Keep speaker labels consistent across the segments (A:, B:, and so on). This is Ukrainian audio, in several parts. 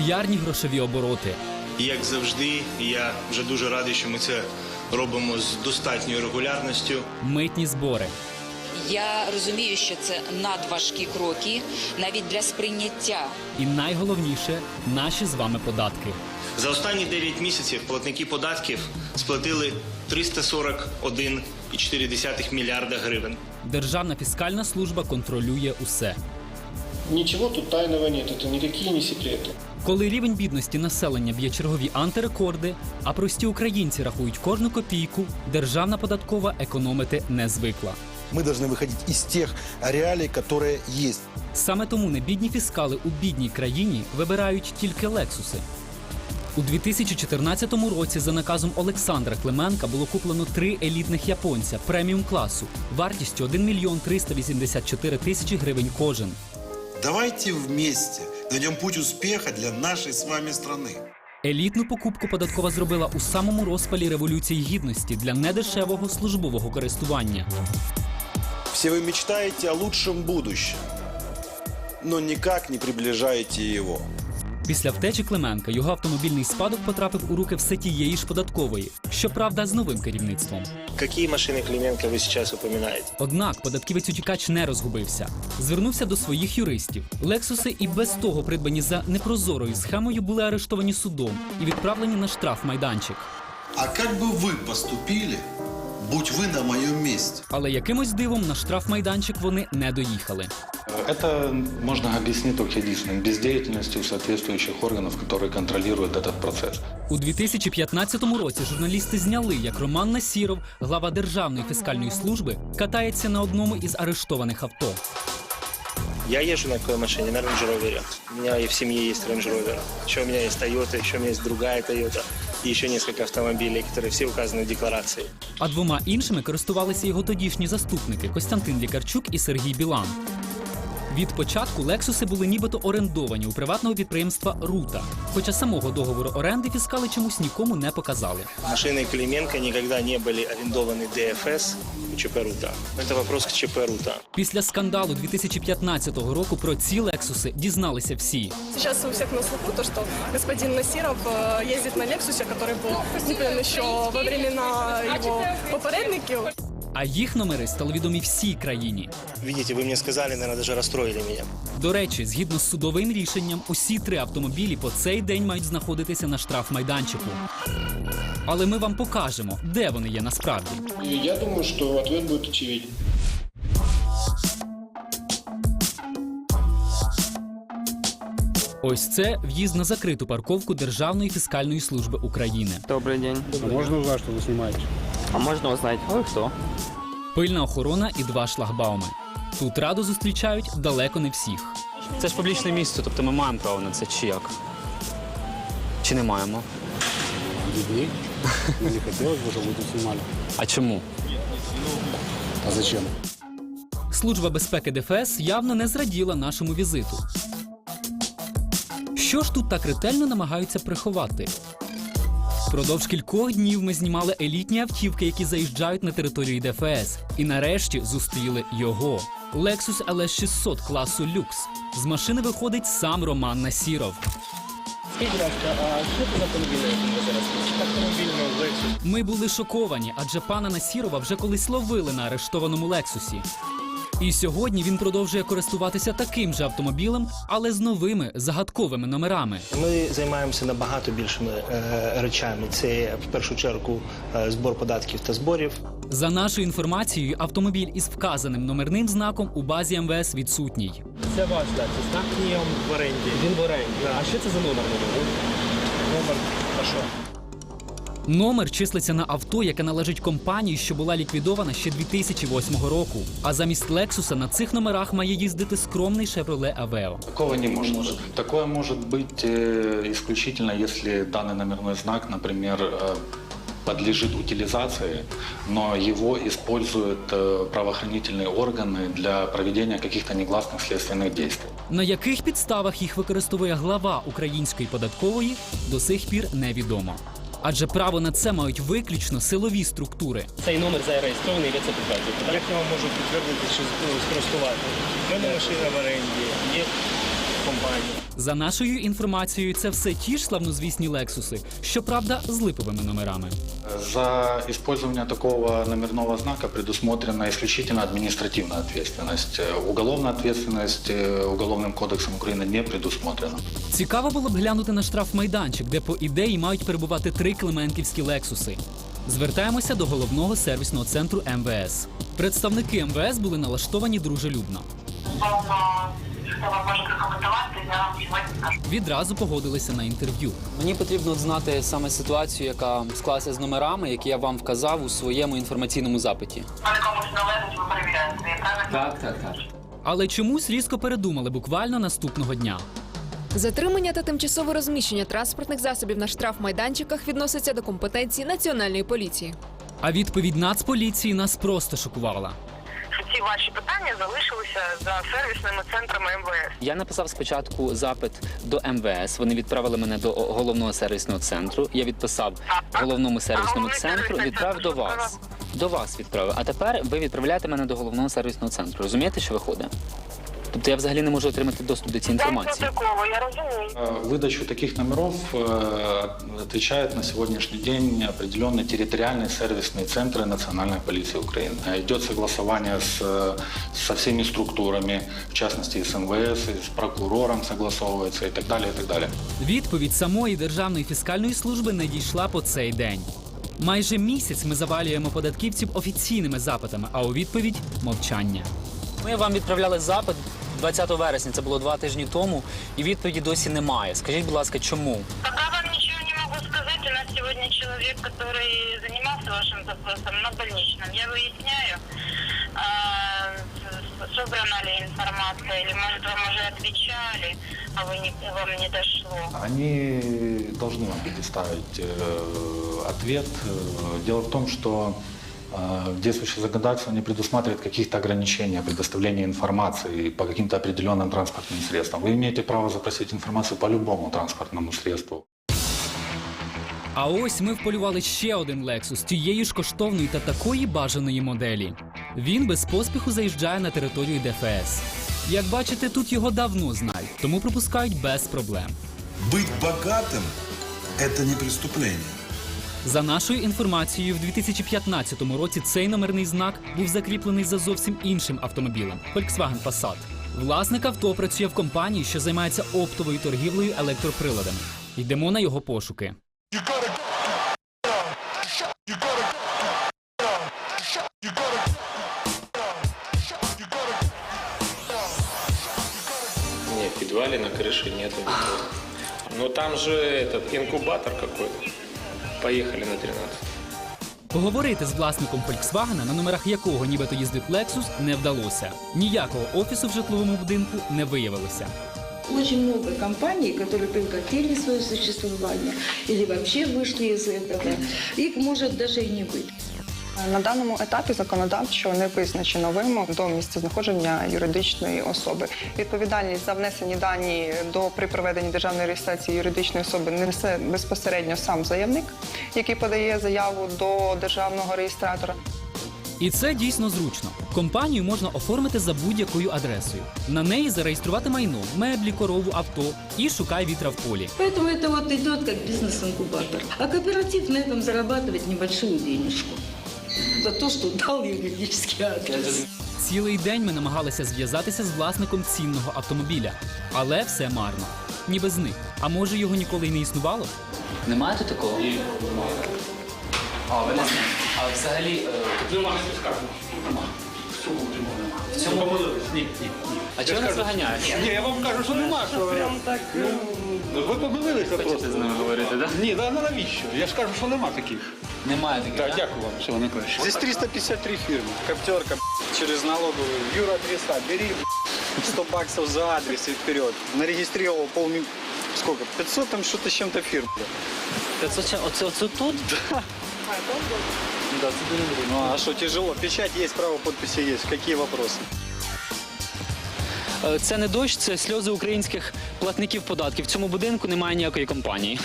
A: мільярдні грошові обороти.
B: Як завжди, я вже дуже радий, що ми це робимо з достатньою регулярністю.
A: Митні збори.
C: Я розумію, що це надважкі кроки навіть для сприйняття.
A: І найголовніше наші з вами податки.
B: За останні 9 місяців платники податків сплатили 341,4 мільярда гривень.
A: Державна фіскальна служба контролює усе.
D: Ничего тут тайного нет, это никакие не секреты.
A: Коли рівень бідності населення б'є чергові антирекорди, а прості українці рахують кожну копійку, державна податкова економити не звикла.
E: Мы должны выходить из тех реалий, которые есть.
A: Саме тому небідні фіскали у бідній країні вибирають тільки лексуси. У 2014 році за наказом Олександра Клименка було куплено три елітних японця преміум класу вартістю 1 мільйон 384 тисячі гривень кожен.
E: Давайте вместе найдем путь успеха для нашей с вами страны.
A: Елітну покупку податкова зробила у самому розпалі революції гідності для недешевого службового користування.
E: Все вы мечтаете о лучшем будущем, но никак не приближаете его.
A: Після втечі Клименка його автомобільний спадок потрапив у руки все тієї ж податкової, щоправда, з новим керівництвом.
B: Які машини Клименко ви зараз упоминаєте?
A: Однак податківець утікач не розгубився. Звернувся до своїх юристів. Лексуси і без того придбані за непрозорою схемою були арештовані судом і відправлені на штраф майданчик.
E: А как бы вы поступили, будь вы на моем месте?
A: Але якимось дивом на штраф майданчик вони не доїхали.
F: Это можно объяснить только единственным – бездеятельностью соответствующих органов, которые контролируют этот процесс.
A: У 2015 році журналісти зняли, як Роман Насіров, глава Державної фіскальної служби, катається на одному із арештованих авто.
B: Я езжу на какой машине? На Range Rover. У меня и в семье есть Range Rover. Еще у меня есть Toyota, еще у меня есть другая Toyota. И еще несколько автомобилей, которые все указаны в декларации.
A: А двома іншими користувалися його тодішні заступники Костянтин Лікарчук і Сергій Білан. Від початку лексуси були нібито орендовані у приватного підприємства Рута. Хоча самого договору оренди фіскали чомусь нікому не показали.
B: Машины Клименко никогда не были арендованы ДФС и ЧП «Рута». Это вопрос к ЧП «Рута».
A: Після скандалу 2015 року про ці лексуси дізналися всі.
G: Сейчас у всех на слуху то, что господин Насиров э, ездит на Лексусе, который был куплен еще во времена его попередників.
A: А їх номери стали відомі всій країні.
B: Видите, вы мне сказали, наверное, даже расстроили меня.
A: До речі, згідно з судовим рішенням, усі три автомобілі по цей день мають знаходитися на штрафмайданчику. Але ми вам покажемо, де вони є насправді.
D: И я думаю, что ответ будет очевиден.
A: Ось це в'їзд на закриту парковку Державної фіскальної служби України.
H: Добрый день.
D: Можно узнать, что вы снимаете?
H: А можно узнать, вы кто?
A: Пильна охорона і два шлагбауми. Тут радо зустрічають далеко не всіх.
I: Це ж публічне місце, тобто ми маємо право на це чи як? Чи не маємо?
D: Видней. Не хотелось бы, чтобы вы тут снимали.
I: А чому?
D: А зачем?
A: Служба безпеки ДФС явно не зраділа нашому візиту. Що ж тут так ретельно намагаються приховати? Впродовж кількох днів ми знімали елітні автівки, які заїжджають на територію ДФС. І нарешті зустріли його. Lexus LS 600 класу люкс. З машини виходить сам Роман Насіров. Ми були шоковані, адже пана Насірова вже колись ловили на арештованому Лексусі. І сьогодні він продовжує користуватися таким же автомобілем, але з новими загадковими номерами.
B: Ми займаємося набагато більшими е, речами. Це в першу чергу е, збор податків та зборів.
A: За нашою інформацією, автомобіль із вказаним номерним знаком у базі МВС відсутній.
I: Це ваш так? Ні, в оренді. Він в оренді. А що це за номер?
B: Номер а що?
A: Номер числиться на авто, яке належить компанії, що була ліквідована ще 2008 року. А замість Лексуса на цих номерах має їздити скромний Chevrolet Aveo.
F: Такого не может быть. Такое может быть э, исключительно, если данный номерной знак, например, э, подлежит утилизации, но его используют э, правоохранительные органы для проведения каких-то негласных следственных действий.
A: На яких підставах їх використовує глава української податкової, до сих пір невідомо. Адже право на це мають виключно силові структури.
I: Цей номер зареєстрований, я це підтверджую.
B: Як я вам можу підтвердити, що скористувати? У мене машина в оренді, є.
A: За нашою інформацією, це все ті ж славнозвісні лексуси, щоправда, з липовими номерами.
F: За использование такого номерного знака предусмотрена исключительно административная ответственность. Э, Уголовная ответственность э, Уголовным кодексом Украины не предусмотрена.
A: Цікаво було б глянути на штрафмайданчик, де по ідеї мають перебувати три клеменківські лексуси. Звертаємося до головного сервісного центру МВС. Представники МВС були налаштовані дружелюбно. Відразу погодилися на інтерв'ю.
J: Мені потрібно знати саме ситуацію, яка склалася з номерами, які я вам вказав у своєму інформаційному запиті. Так, так, так.
A: Але чомусь різко передумали буквально наступного дня.
K: Затримання та тимчасове розміщення транспортних засобів на штрафмайданчиках відноситься до компетенції національної поліції.
A: А відповідь Нацполіції нас просто шокувала.
G: Ваші питання залишилися за сервісними центрами МВС.
J: Я написав спочатку запит до МВС. Вони відправили мене до головного сервісного центру. Я відписав головному сервісному центру,
G: Відправ
J: до вас. До вас відправив. А тепер ви відправляєте мене до головного сервісного центру. Розумієте, що виходить? Тобто я взагалі не можу отримати доступ до цієї інформації.
G: такого, я розумію.
F: Э, Выдачу таких номеров э, отвечает на сегодняшний день определенные территориальные сервисные центры Национальной полиции Украины. Э, Идет согласование с, э, со всеми структурами, в частности и с МВС, и с прокурором согласовывается и так далее, и так далее.
A: Відповідь самої Державної фіскальної служби не дійшла по цей день. Майже місяць ми завалюємо податківців офіційними запитами, а у відповідь мовчання.
J: Ми вам відправляли запит 20 вересня, це було два тижні тому, і відповіді досі немає. Скажіть, будь ласка, чому?
G: Пока вам ничего не могу сказать. У нас сегодня человек, который занимался вашим запросом на больничном. Я выясняю, а, с- собрана ли информация, или, может, вам уже отвечали, а вы не, вам не дошло.
F: Они должны вам предоставить э, ответ. Э, Дело в том, что э, действующее законодательство не предусматривает каких-то ограничений о предоставлении информации по каким-то определенным транспортным средствам. Вы имеете право запросить информацию по любому транспортному средству.
A: А ось ми вполювали ще один Lexus тієї ж коштовної та такої бажаної моделі. Він без поспіху заїжджає на територію ДФС. Як бачите, тут його давно знають, тому пропускають без проблем.
L: Быть богатым – это не преступление.
A: За нашою інформацією, в 2015 році цей номерний знак був закріплений за зовсім іншим автомобілем Volkswagen Passat. Власник авто працює в компанії, що займається оптовою торгівлею електроприладами. Йдемо на його пошуки.
B: Нет, в подвале на нету никого. Но там же этот инкубатор какой-то. Поехали на 13.
A: Поговорити з власником Volkswagen, на номерах якого нібито їздить Lexus, не вдалося. Ніякого офісу в житловому будинку не виявилося.
G: Очень много компаний, которые прекратили свое существование или вообще вышли из этого. Их может даже и не быть. На даному етапі законодавчо не визначено вимог до місцезнаходження юридичної особи. Відповідальність за внесені дані до при проведенні державної реєстрації юридичної особи несе безпосередньо сам заявник, який подає заяву до державного реєстратора.
A: І це дійсно зручно. Компанію можна оформити за будь-якою адресою. На неї зареєструвати майно, меблі, корову, авто і шукай вітра в полі.
G: Поэтому это вот идет как бизнес-инкубатор. А кооператив на этом зарабатывает небольшую денежку. За то, что дал юридический адрес.
A: Цілий день ми намагалися зв'язатися з власником цінного автомобіля, але все марно. Ніби зник. А може його ніколи й не існувало?
J: Немає тут такого? А, ви не знаєте. А взагалі. В цьому ні, ні. А чого нас виганяють?
D: Ні, я вам кажу, що нема. Що... Ну, Ви помилилися
J: Хочете
D: просто.
J: з ними говорити, так?
D: Ні, да, навіщо? Я ж кажу, що нема таких.
J: Немає таких.
D: Так,
J: да?
D: дякую вам, всього найкраще.
E: Здесь 353 фирмы. Коптерка через налоговую. Юра адреса, бери 100 баксов за адрес и вперед. Нарегистрировал полми... Сколько? 500 там что-то с чем-то фирм.
J: 500 чим- Оце, оце тут? Да, це дуже добре.
E: Ну а что, тяжело? Печать есть, право подписи есть. Какие вопросы?
J: Е, Це не дощ, це сльози українських платників податків. В цьому будинку немає ніякої компанії.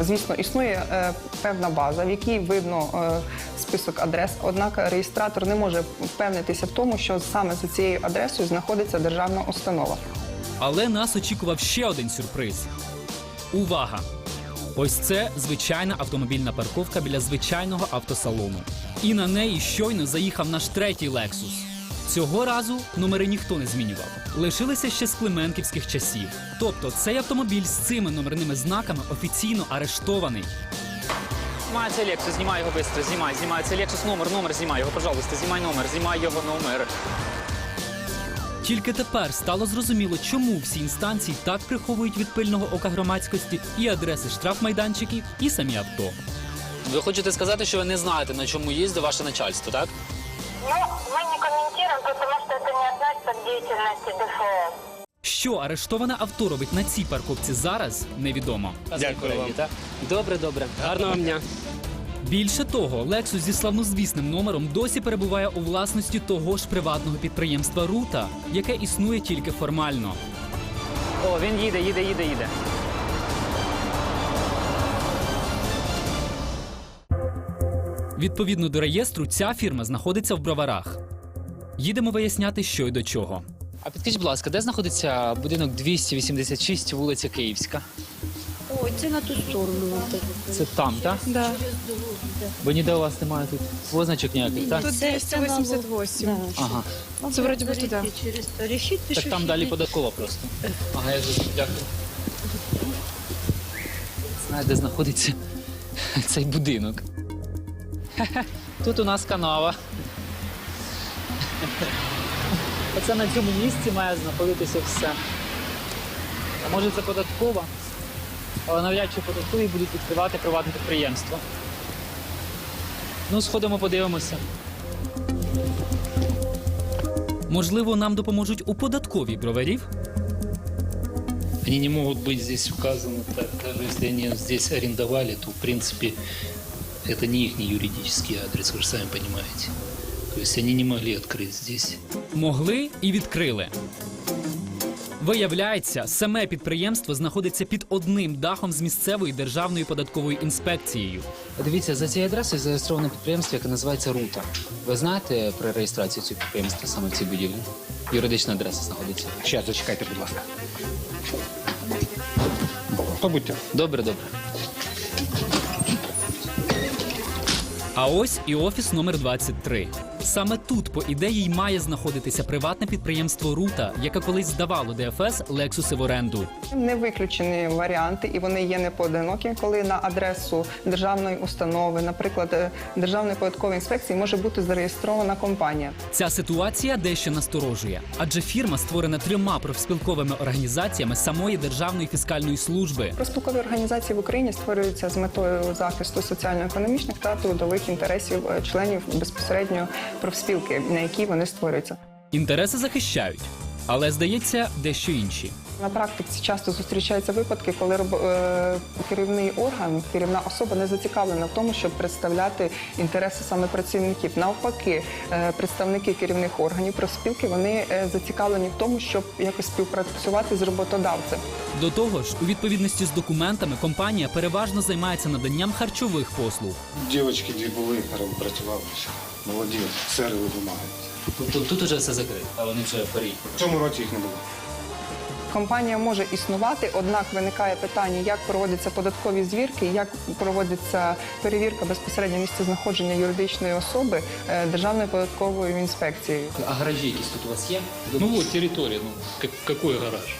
G: Звісно, існує е, певна база, в якій видно е, список адрес, однак реєстратор не може впевнитися в тому, що саме за цією адресою знаходиться державна установа.
A: Але нас очікував ще один сюрприз. Увага! Ось це звичайна автомобільна парковка біля звичайного автосалону. І на неї щойно заїхав наш третій Lexus. Цього разу номери ніхто не змінював. Лишилися ще з клименківських часів. Тобто цей автомобіль з цими номерними знаками офіційно арештований.
I: Знімай цей Lexus, знімай його швидко, знімай, знімай цей Lexus, номер, номер, знімай його, пожалуйста, знімай номер, знімай його номер.
A: Тільки тепер стало зрозуміло, чому всі інстанції так приховують від пильного ока громадськості і адреси штрафмайданчиків, і самі авто.
I: Ви хочете сказати, що ви не знаєте, на чому їздить ваше начальство, так?
M: Ну, мы не комментируем, потому что это не относится к деятельности ДФС.
A: Що арештоване авто робить на цій парковці зараз, невідомо.
I: Дякую вам. Добре, добре. Гарного вам дня.
A: Більше того, Lexus зі славнозвісним номером досі перебуває у власності того ж приватного підприємства Рута, яке існує тільки формально.
I: О, він їде, їде, їде, їде.
A: Відповідно до реєстру, ця фірма знаходиться в броварах. Їдемо виясняти, що й до чого.
J: А підкажіть, будь ласка, де знаходиться будинок 286, вулиця Київська?
M: Ой, це на ту сторону.
J: Це там, так?
M: Да.
J: Бо ніде у вас немає тут позначок ніяких, так?
M: Тут 288.
J: Ага.
M: Це вроді би туди. Через то
J: Так там далі податкова просто. Ага, я зрозумів, дякую. Знаю, де знаходиться цей будинок. Тут у нас канава. Оце на цьому місці має знаходитися все. А може це податкова? Але навряд чи податкові будуть відкривати приватне підприємство. Ну, сходимо, подивимося.
A: Можливо, нам допоможуть у податковій броварів?
N: Они не могут быть здесь указаны так. Даже если они здесь арендовали, то в принципе это не их юридический адрес, вы же сами понимаете. То есть они не могли открыть здесь.
A: Могли і відкрили. Виявляється, саме підприємство знаходиться під одним дахом з місцевою державною податковою інспекцією.
J: Дивіться, за цією адресою зареєстроване підприємство, яке називається Рута. Ви знаєте про реєстрацію цього підприємства саме в цій будівлі? Юридична адреса знаходиться.
D: Сейчас, зачекайте, будь ласка. Побудьте.
J: Добре, добре.
A: А ось і офіс номер 23. Саме тут, по ідеї, й має знаходитися приватне підприємство Рута, яке колись здавало ДФС Лексуси в оренду.
G: Не виключені варіанти, і вони є непоодинокі, коли на адресу державної установи, наприклад, е, Державної податкової інспекції, може бути зареєстрована компанія.
A: Ця ситуація дещо насторожує, адже фірма створена трьома профспілковими організаціями самої Державної фіскальної служби.
G: Профспілкові організації в Україні створюються з метою захисту соціально-економічних та трудових інтересів е, членів безпосередньо профспілки, на які вони створюються.
A: Інтереси захищають, але здається, дещо інші.
G: На практиці часто зустрічаються випадки, коли роб- е, керівний орган, керівна особа не зацікавлена в тому, щоб представляти інтереси саме працівників. Навпаки, е, представники керівних органів профспілки вони е, зацікавлені в тому, щоб якось співпрацювати з роботодавцем.
A: До того ж, у відповідності з документами компанія переважно займається наданням харчових послуг.
D: Дівчатки дві були, працювали. Молоді, сери вимагають.
J: Тут, тут уже все закрито, а вони вже парі.
D: В цьому році їх не було.
G: Компанія може існувати, однак виникає питання, як проводяться податкові звірки, як проводиться перевірка безпосередньо місця знаходження юридичної особи е, Державною податковою інспекцією.
J: А гаражі якісь тут у вас є?
N: Ну вот территория, ну как- какой гараж?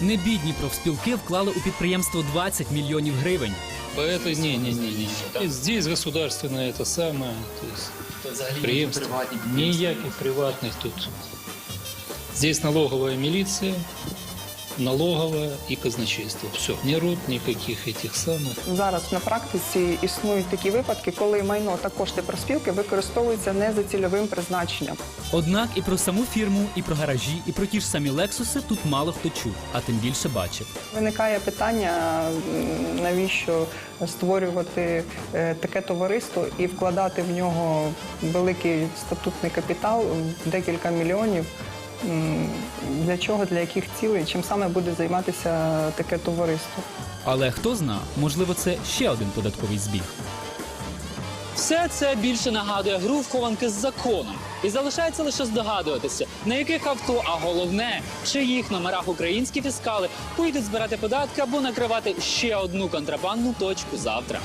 A: Небідні профспілки вклали у підприємство 20 мільйонів гривень.
N: Поэтому не, не, не, не. И Здесь государственное это самое, то есть приемство. Ніяких приватных тут. Здесь налоговая милиция, налоговая и казначейство. Все. Ни рот, никаких этих самых.
G: Зараз на практиці існують такі випадки, коли майно та кошти профспілки використовуються не за цільовим призначенням.
A: Однак і про саму фірму, і про гаражі, і про ті ж самі лексуси тут мало хто чув, а тим більше бачив.
G: Виникає питання, навіщо створювати е, таке товариство і вкладати в нього великий статутний капітал декілька мільйонів. Для чого, для яких цілей, чим саме буде займатися таке товариство?
A: Але хто зна, можливо, це ще один податковий збіг. Все це більше нагадує гру в хованки з законом. І залишається лише здогадуватися, на яких авто, а головне, в чиїх номерах українські фіскали поїдуть збирати податки або накривати ще одну контрабандну точку завтра.